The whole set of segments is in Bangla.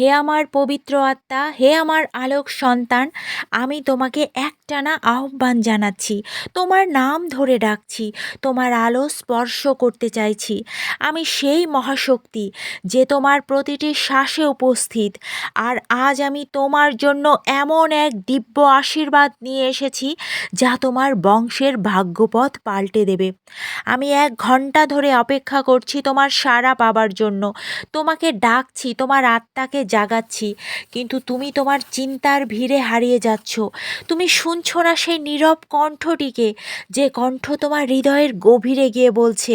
হে আমার পবিত্র আত্মা, হে আমার আলোক সন্তান, আমি তোমাকে একটানা আহ্বান জানাচ্ছি, তোমার নাম ধরে ডাকছি, তোমার আলো স্পর্শ করতে চাইছি। আমি সেই মহাশক্তি যে তোমার প্রতিটি শ্বাসে উপস্থিত, আর আজ আমি তোমার জন্য এমন এক দিব্য আশীর্বাদ নিয়ে এসেছি, যা তোমার বংশের ভাগ্যপথ পাল্টে দেবে। আমি এক ঘণ্টা ধরে অপেক্ষা করছি তোমার সাড়া পাবার জন্য। তোমাকে ডাকছি, তোমার আত্মাকে জাগাচ্ছি। কিন্তু তুমি তোমার চিন্তার ভিড়ে হারিয়ে যাচ্ছ। তুমি শুনছো না সেই নীরব কণ্ঠটিকে, যে কণ্ঠ তোমার হৃদয়ের গভীরে গিয়ে বলছে,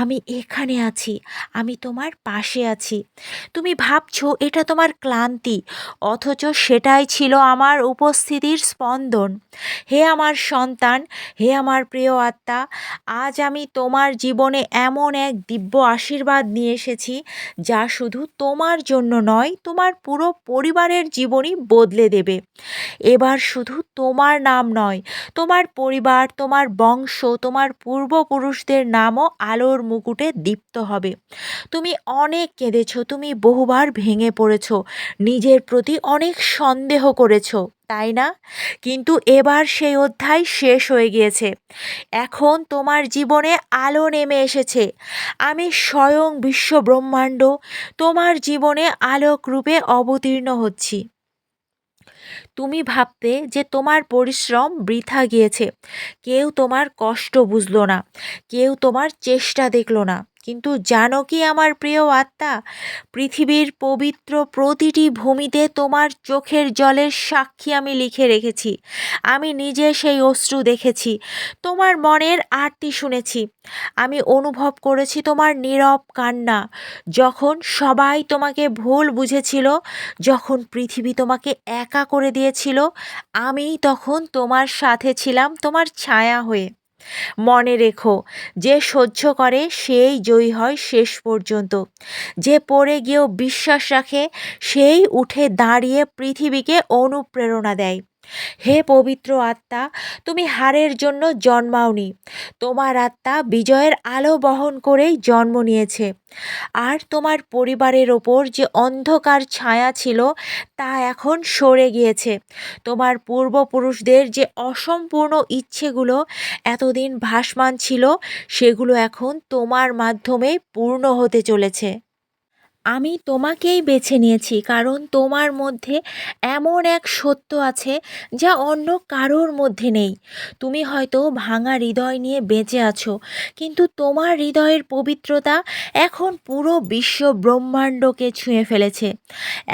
আমি এখানে আছি, আমি তোমার পাশে আছি। তুমি ভাবছ এটা তোমার ক্লান্তি, অথচ সেটাই ছিল আমার উপস্থিতির স্পন্দন। হে আমার সন্তান, হে আমার প্রিয় আত্মা, আজ আমি তোমার জীবনে এমন এক দিব্য আশীর্বাদ নিয়ে এসেছি, যা শুধু তোমার জন্য নয় তোমার পুরো পরিবারের জীবনই বদলে দেবে। এবার শুধু তোমার নাম নয়, তোমার পরিবার, তোমার বংশ, তোমার পূর্বপুরুষদের নামও আলোর মুকুটে দীপ্ত হবে। তুমি অনেক কেঁদেছ, তুমি বহুবার ভেঙে পড়েছ, নিজের প্রতি অনেক সন্দেহ করেছ। তাই না? কিন্তু এবার সেই অধ্যায় শেষ হয়ে গিয়েছে। এখন তোমার জীবনে আলো নেমে এসেছে। আমি স্বয়ং বিশ্ব ব্রহ্মাণ্ড তোমার জীবনে আলোক রূপে অবতীর্ণ হচ্ছি। তুমি ভাবতে যে তোমার পরিশ্রম বৃথা গিয়েছে। কেউ তোমার কষ্ট বুঝলো না। কেউ তোমার চেষ্টা দেখল না। কিন্তু জানো কি আমার প্রিয় আত্মা? পৃথিবীর পবিত্র প্রতিটি ভূমিতে তোমার চোখের জলের সাক্ষী আমি লিখে রেখেছি। আমি নিজে সেই অশ্রু দেখেছি। তোমার মনের আরতি শুনেছি। আমি অনুভব করেছি তোমার নীরব কান্না। যখন সবাই তোমাকে ভুল বুঝেছিল, যখন পৃথিবী তোমাকে একা করে দিয়েছিল আমি তখন তোমার সাথে ছিলাম তোমার ছায়া হয়ে। মনে রেখো, যে সহ্য করে সেই জয়ী হয় শেষ পর্যন্ত। যে পড়ে গিয়েও বিশ্বাস রাখে, সেই উঠে দাঁড়িয়ে পৃথিবীকে অনুপ্রেরণা দেয়। হে পবিত্র আত্মা, তুমি হারের জন্য জন্মাওনি। তোমার আত্মা বিজয়ের আলো বহন করেই জন্ম নিয়েছে। আর তোমার পরিবারের ওপর যে অন্ধকার ছায়া ছিল, তা এখন সরে গিয়েছে। তোমার পূর্বপুরুষদের যে অসম্পূর্ণ ইচ্ছেগুলো এতদিন ভাসমান ছিল, সেগুলো এখন তোমার মাধ্যমে পূর্ণ হতে চলেছে। আমি তোমাকেই বেছে নিয়েছি, কারণ তোমার মধ্যে এমন এক সত্য আছে যা অন্য কারোর মধ্যে নেই। তুমি হয়তো ভাঙা হৃদয় নিয়ে বেঁচে আছো, কিন্তু তোমার হৃদয়ের পবিত্রতা এখন পুরো বিশ্ব ব্রহ্মাণ্ডকে ছুঁয়ে ফেলেছে।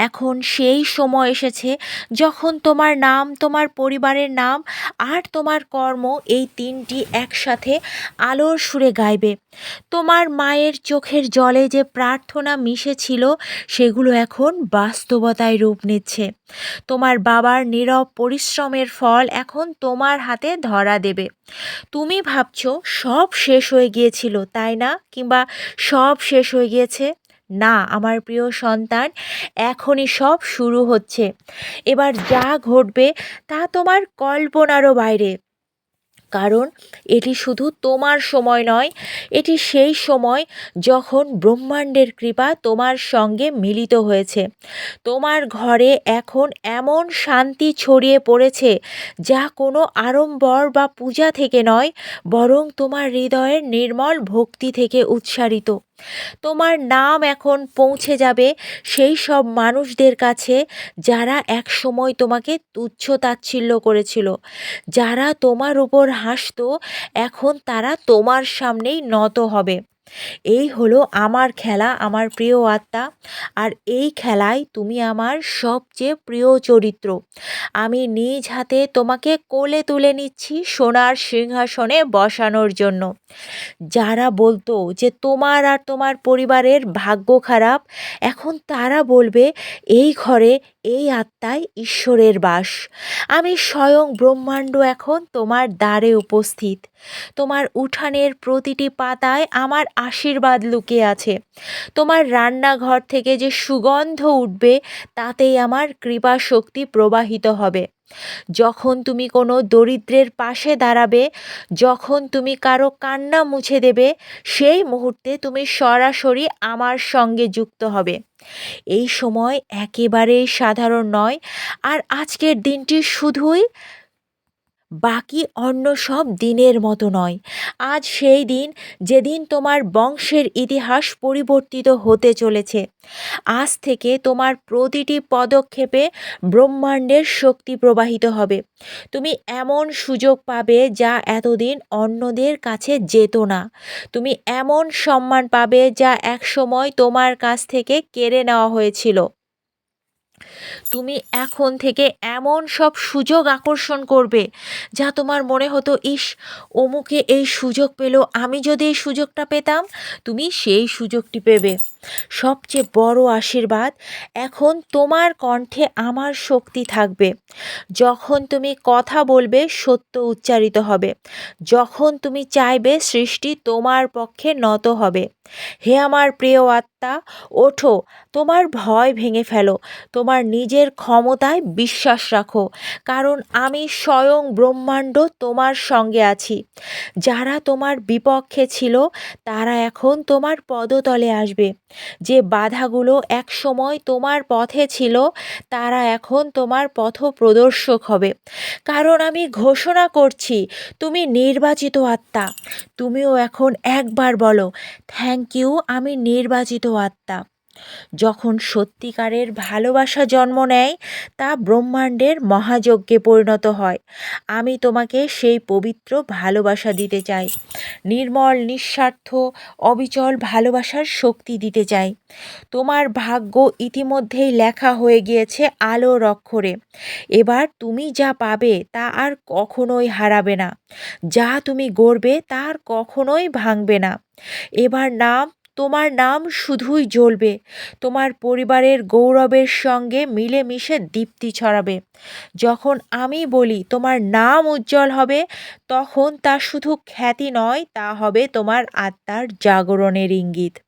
এখন সেই সময় এসেছে যখন তোমার নাম, তোমার পরিবারের নাম আর তোমার কর্ম এই তিনটি একসাথে আলোর সুরে গাইবে। তোমার মায়ের চোখের জলে যে প্রার্থনা মিশেছিল, সেগুলো এখন বাস্তবতায় রূপ নিচ্ছে। তোমার বাবার নীরব পরিশ্রমের ফল এখন তোমার হাতে ধরা দেবে। তুমি ভাবছ সব শেষ হয়ে গিয়েছিল, তাই না? কিংবা সব শেষ হয়ে গিয়েছে? না, আমার প্রিয় সন্তান, এখনই সব শুরু হচ্ছে। এবার যা ঘটবে তা তোমার কল্পনারও বাইরে। কারণ এটি শুধু তোমার সময় নয়, এটি সেই সময় যখন ব্রহ্মাণ্ডের কৃপা তোমার সঙ্গে মিলিত হয়েছে। তোমার ঘরে এখন এমন শান্তি ছড়িয়ে পড়েছে, যা কোনো আড়ম্বর বা পূজা থেকে নয়, বরং তোমার হৃদয়ের নির্মল ভক্তি থেকে উৎসারিত। তোমার নাম এখন পৌঁছে যাবে সেই সব মানুষদের কাছে, যারা একসময় তোমাকে তুচ্ছ তাচ্ছিল্য করেছিল, যারা তোমার উপর হাসতো এখন তারা তোমার সামনেই নত হবে। এই হলো আমার খেলা, আমার প্রিয় আত্মা। আর এই খেলায় তুমি আমার সবচেয়ে প্রিয় চরিত্র। আমি নিজ হাতে তোমাকে কোলে তুলে নিচ্ছি সোনার সিংহাসনে বসানোর জন্য। যারা বলতো যে তোমার আর তোমার পরিবারের ভাগ্য খারাপ, এখন তারা বলবে, এই ঘরে এই আত্মায় ঈশ্বরের বাস। আমি স্বয়ং ব্রহ্মাণ্ড এখন তোমার দ্বারে উপস্থিত। তোমার উঠানের প্রতিটি পাতায় আমার আশীর্বাদ লুকিয়ে আছে। তোমার রান্নাঘর থেকে যে সুগন্ধ উঠবে, তাতেই আমার কৃপা শক্তি প্রবাহিত হবে। যখন তুমি কোনো দরিদ্রের পাশে দাঁড়াবে, যখন তুমি কারও কান্না মুছে দেবে, সেই মুহূর্তে তুমি সরাসরি আমার সঙ্গে যুক্ত হবে। এই সময় একেবারেই সাধারণ নয়, আর আজকের দিনটি শুধুই বাকি অন্য সব দিনের মতো নয়। আজ সেই দিন যেদিন তোমার বংশের ইতিহাস পরিবর্তিত হতে চলেছে। আজ থেকে তোমার প্রতিটি পদক্ষেপে ব্রহ্মাণ্ডের শক্তি প্রবাহিত হবে। তুমি এমন সুযোগ পাবে যা এতদিন অন্যদের কাছে যেত না। তুমি এমন সম্মান পাবে যা একসময় তোমার কাছ থেকে কেড়ে নেওয়া হয়েছিল। তুমি এখন থেকে এমন সব সুযোগ আকর্ষণ করবে যা তোমার মনে হতো, ইস, অমুকে এই সুযোগ পেল, আমি যদি এই সুযোগটা পেতাম, তুমি সেই সুযোগটি পেবে। সবচেয়ে বড় আশীর্বাদ, এখন তোমার কণ্ঠে আমার শক্তি থাকবে। যখন তুমি কথা বলবে, সত্য উচ্চারিত হবে। যখন তুমি চাইবে, সৃষ্টি তোমার পক্ষে নত হবে। হে আমার প্রিয় আত্মা, ওঠো, তোমার ভয় ভেঙে ফেলো। তোমার নিজের ক্ষমতায় বিশ্বাস রাখো। কারণ আমি স্বয়ং ব্রহ্মাণ্ড তোমার সঙ্গে আছি। যারা তোমার বিপক্ষে ছিল, তারা এখন তোমার পদতলে আসবে। যে বাধাগুলো এক সময় তোমার পথে ছিল, তারা এখন তোমার পথ প্রদর্শক হবে। কারণ আমি ঘোষণা করছি, তুমি নির্বাচিত আত্মা। তুমিও এখন একবার বলো, থ্যাংক ইউ, আমি নির্বাচিত আত্মা। যখন সত্যিকারের ভালোবাসা জন্ম নেয়, তা ব্রহ্মাণ্ডের মহাযজ্ঞে পরিণত হয়। আমি তোমাকে সেই পবিত্র ভালোবাসা দিতে চাই। নির্মল, নিঃস্বার্থ, অবিচল ভালোবাসার শক্তি দিতে চাই। তোমার ভাগ্য ইতিমধ্যেই লেখা হয়ে গিয়েছে আলোর অক্ষরে। এবার তুমি যা পাবে তা আর কখনোই হারাবে না। যা তুমি গড়বে তার কখনোই ভাঙবে না। এবার নাম তোমার নাম শুধুই জ্বলবে। তোমার পরিবারের গৌরবের সঙ্গে মিলেমিশে দীপ্তি ছড়াবে। যখন আমি বলি তোমার নাম উজ্জ্বল হবে, তখন তা শুধু খ্যাতি নয়, তা হবে তোমার আত্মার জাগরণের ইঙ্গিত।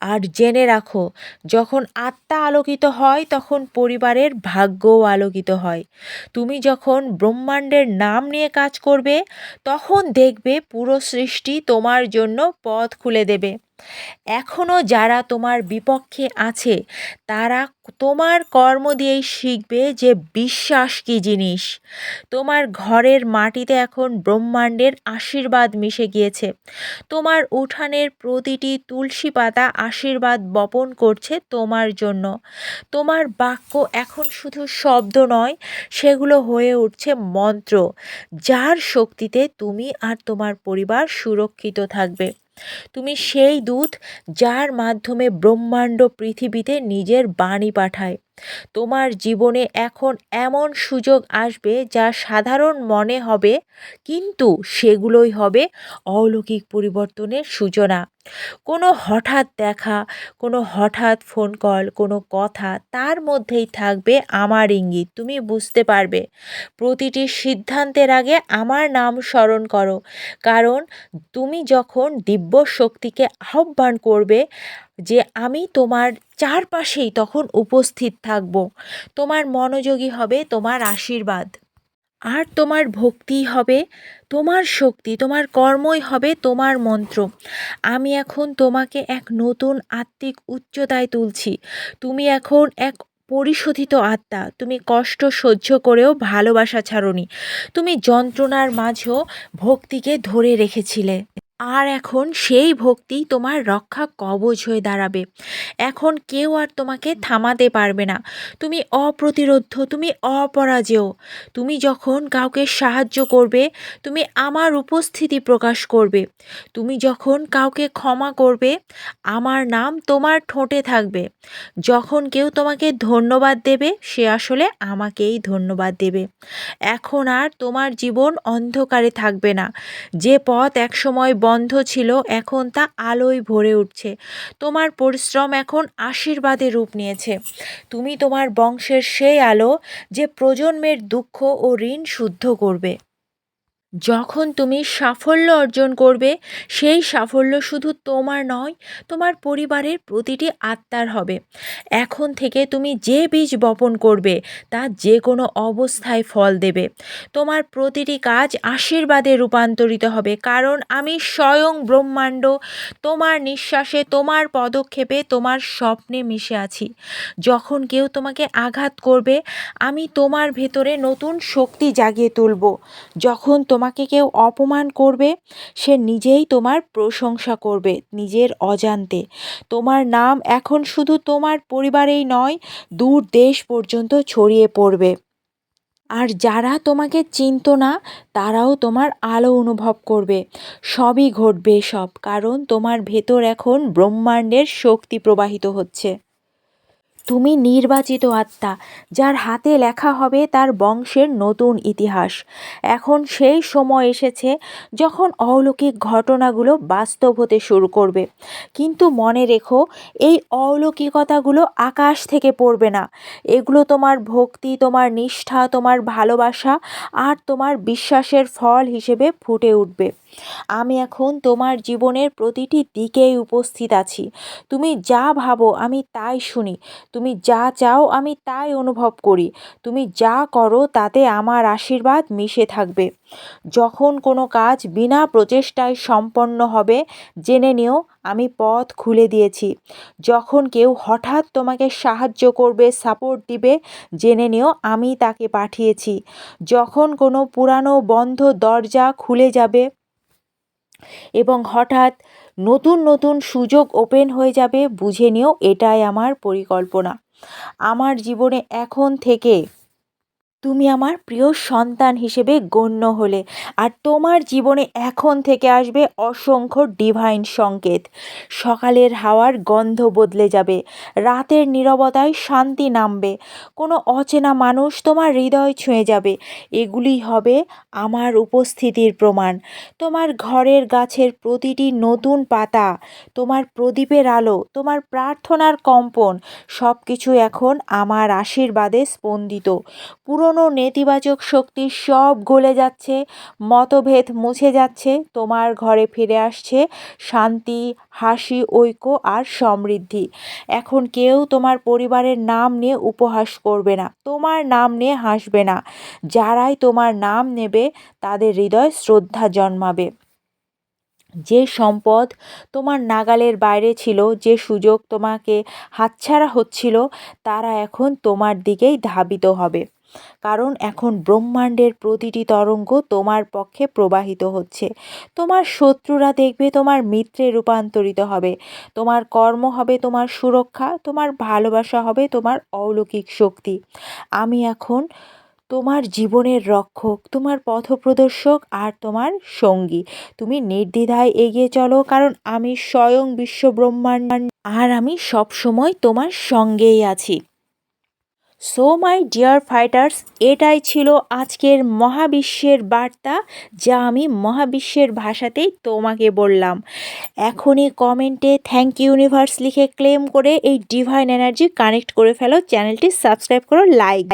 আর জেনে রাখো, যখন আত্মা আলোকিত হয়, তখন পরিবারের ভাগ্যও আলোকিত হয়। তুমি যখন ব্রহ্মাণ্ডের নাম নিয়ে কাজ করবে, তখন দেখবে পুরো সৃষ্টি তোমার জন্য পথ খুলে দেবে। এখনও যারা তোমার বিপক্ষে আছে, তারা তোমার কর্ম দিয়েই শিখবে যে বিশ্বাস কী জিনিস। তোমার ঘরের মাটিতে এখন ব্রহ্মাণ্ডের আশীর্বাদ মিশে গিয়েছে। তোমার উঠানের প্রতিটি তুলসী পাতা আশীর্বাদ বপন করছে তোমার জন্য। তোমার বাক্য এখন শুধু শব্দ নয়, সেগুলো হয়ে উঠছে মন্ত্র, যার শক্তিতে তুমি আর তোমার পরিবার সুরক্ষিত থাকবে। তুমি সেই দূত যার মাধ্যমে ব্রহ্মাণ্ড পৃথিবীতে নিজের বাণী পাঠায়। তোমার জীবনে এখন এমন সুযোগ আসবে যা সাধারণ মনে হবে, কিন্তু সেগুলোই হবে অলৌকিক পরিবর্তনের সূচনা। কোনো হঠাৎ দেখা, কোনো হঠাৎ ফোন কল কোনো কথা, তার মধ্যেই থাকবে আমার ইঙ্গিত, তুমি বুঝতে পারবে। প্রতিটি সিদ্ধান্তের আগে আমার নাম স্মরণ করো, কারণ তুমি যখন দিব্য শক্তিকে আহ্বান করবে যে আমি তোমার চারপাশেই তখন উপস্থিত থাকব। তোমার মনোযোগী হবে, তোমার আশীর্বাদ। আর তোমার ভক্তি হবে, তোমার শক্তি, তোমার কর্মই হবে, তোমার মন্ত্র। আমি এখন তোমাকে এক নতুন আত্মিক উচ্চতায় তুলছি। তুমি এখন এক পরিশোধিত আত্মা। তুমি কষ্ট সহ্য করেও ভালোবাসা ছাড়নি। তুমি যন্ত্রণার মাঝেও ভক্তিকে ধরে রেখেছিলে। আর এখন সেই ভক্তি তোমার রক্ষা কবচ হয়ে দাঁড়াবে। এখন কেউ আর তোমাকে থামাতে পারবে না। তুমি অপ্রতিরোধ্য, তুমি অপরাজেয়। তুমি যখন কাউকে সাহায্য করবে, তুমি আমার উপস্থিতি প্রকাশ করবে। তুমি যখন কাউকে ক্ষমা করবে, আমার নাম তোমার ঠোঁটে থাকবে। যখন কেউ তোমাকে ধন্যবাদ দেবে, সে আসলে আমাকেই ধন্যবাদ দেবে। এখন আর তোমার জীবন অন্ধকারে থাকবে না। যে পথ একসময় বন্ধ ছিল, এখন তা আলোয় ভরে উঠছে। তোমার পরিশ্রম এখন আশীর্বাদে রূপ নিয়েছে। তুমি তোমার বংশের সেই আলো যে প্রজন্মের দুঃখ ও ঋণ শুদ্ধ করবে। যখন তুমি সাফল্য অর্জন করবে, সেই সাফল্য শুধু তোমার নয়, তোমার পরিবারের প্রতিটি আত্মার হবে। এখন থেকে তুমি যে বীজ বপন করবে, তা যে কোনো অবস্থায় ফল দেবে। তোমার প্রতিটি কাজ আশীর্বাদে রূপান্তরিত হবে, কারণ আমি স্বয়ং ব্রহ্মাণ্ড। তোমার নিঃশ্বাসে তোমার পদক্ষেপে তোমার স্বপ্নে মিশে আছি। যখন কেউ তোমাকে আঘাত করবে, আমি তোমার ভেতরে নতুন শক্তি জাগিয়ে তুলব। যখন তোমাকে কেউ অপমান করবে, সে নিজেই তোমার প্রশংসা করবে নিজের অজান্তে। তোমার নাম এখন শুধু তোমার পরিবারেই নয়, দূর দেশ পর্যন্ত ছড়িয়ে পড়বে। আর যারা তোমাকে চিনত না, তারাও তোমার আলো অনুভব করবে। সবই ঘটবে সব, কারণ তোমার ভেতর এখন ব্রহ্মাণ্ডের শক্তি প্রবাহিত হচ্ছে। তুমি নির্বাচিত আত্মা, যার হাতে লেখা হবে তার বংশের নতুন ইতিহাস। এখন সেই সময় এসেছে যখন অলৌকিক ঘটনাগুলো বাস্তব হতে শুরু করবে। কিন্তু মনে রেখো, এই অলৌকিকতাগুলো আকাশ থেকে পড়বে না। এগুলো তোমার ভক্তি, তোমার নিষ্ঠা, তোমার ভালোবাসা আর তোমার বিশ্বাসের ফল হিসেবে ফুটে উঠবে। আমি এখন তোমার জীবনের প্রতিটি দিকেই উপস্থিত আছি। তুমি যা ভাবো আমি তাই শুনি। তুমি যা চাও আমি তাই অনুভব করি। তুমি যা করো তাতে আমার আশীর্বাদ মিশে থাকবে। যখন কোনো কাজ বিনা প্রচেষ্টায় সম্পন্ন হবে, জেনে নিও, আমি পথ খুলে দিয়েছি। যখন কেউ হঠাৎ তোমাকে সাহায্য করবে, সাপোর্ট দিবে, জেনে নিও, আমি তাকে পাঠিয়েছি। যখন কোনো পুরানো বন্ধ দরজা খুলে যাবে এবং হঠাৎ নতুন নতুন সুযোগ ওপেন হয়ে যাবে, বুঝে নিও, এটাই আমার পরিকল্পনা। আমার জীবনে এখন থেকে তুমি আমার প্রিয় সন্তান হিসেবে গণ্য হলে আর তোমার জীবনে এখন থেকে আসবে অসংখ্য ডিভাইন সংকেত। সকালের হাওয়ার গন্ধ বদলে যাবে, রাতের নীরবতায় শান্তি নামবে, কোনো অচেনা মানুষ তোমার হৃদয় ছুঁয়ে যাবে। এগুলি হবে আমার উপস্থিতির প্রমাণ। তোমার ঘরের গাছের প্রতিটি নতুন পাতা, তোমার প্রদীপের আলো, তোমার প্রার্থনার কম্পন সব কিছু এখন আমার আশীর্বাদে স্পন্দিত। পুরনো নেতিবাচক শক্তি সব গলে যাচ্ছে, মতভেদ মুছে যাচ্ছে, তোমার ঘরে ফিরে আসছে শান্তি, হাসি, ঐক্য আর সমৃদ্ধি। এখন কেউ তোমার পরিবারের নাম নিয়ে উপহাস করবে না, তোমার নাম নিয়ে হাসবে না। যারাই তোমার নাম নেবে, তাদের হৃদয় শ্রদ্ধা জন্মাবে। যে সম্পদ তোমার নাগালের বাইরে ছিল, যে সুযোগ তোমাকে হাতছাড়া হচ্ছিল, তারা এখন তোমার দিকেই ধাবিত হবে। কারণ এখন ব্রহ্মাণ্ডের প্রতিটি তরঙ্গ তোমার পক্ষে প্রবাহিত হচ্ছে। তোমার শত্রুরা দেখবে তোমার মিত্রে রূপান্তরিত হবে। তোমার কর্ম হবে তোমার সুরক্ষা, তোমার ভালোবাসা হবে তোমার অলৌকিক শক্তি। আমি এখন তোমার জীবনের রক্ষক, তোমার পথপ্রদর্শক আর তোমার সঙ্গী। তুমি নির্দ্বিধায় এগিয়ে চলো কারণ আমি স্বয়ং বিশ্ব ব্রহ্মাণ্ড আর আমি সবসময় তোমার সঙ্গেই আছি। সো মাই ডিয়ার ফাইটার্স এটাই ছিল আজকের মহাবিশ্বের বার্তা যা আমি মহাবিশ্বের ভাষাতেই তোমাকে বললাম। এখনই কমেন্টে থ্যাংক ইউ ইউনিভার্স লিখে ক্লেম করে এই ডিভাইন এনার্জি কানেক্ট করে ফেলো। চ্যানেলটি সাবস্ক্রাইব করো লাইক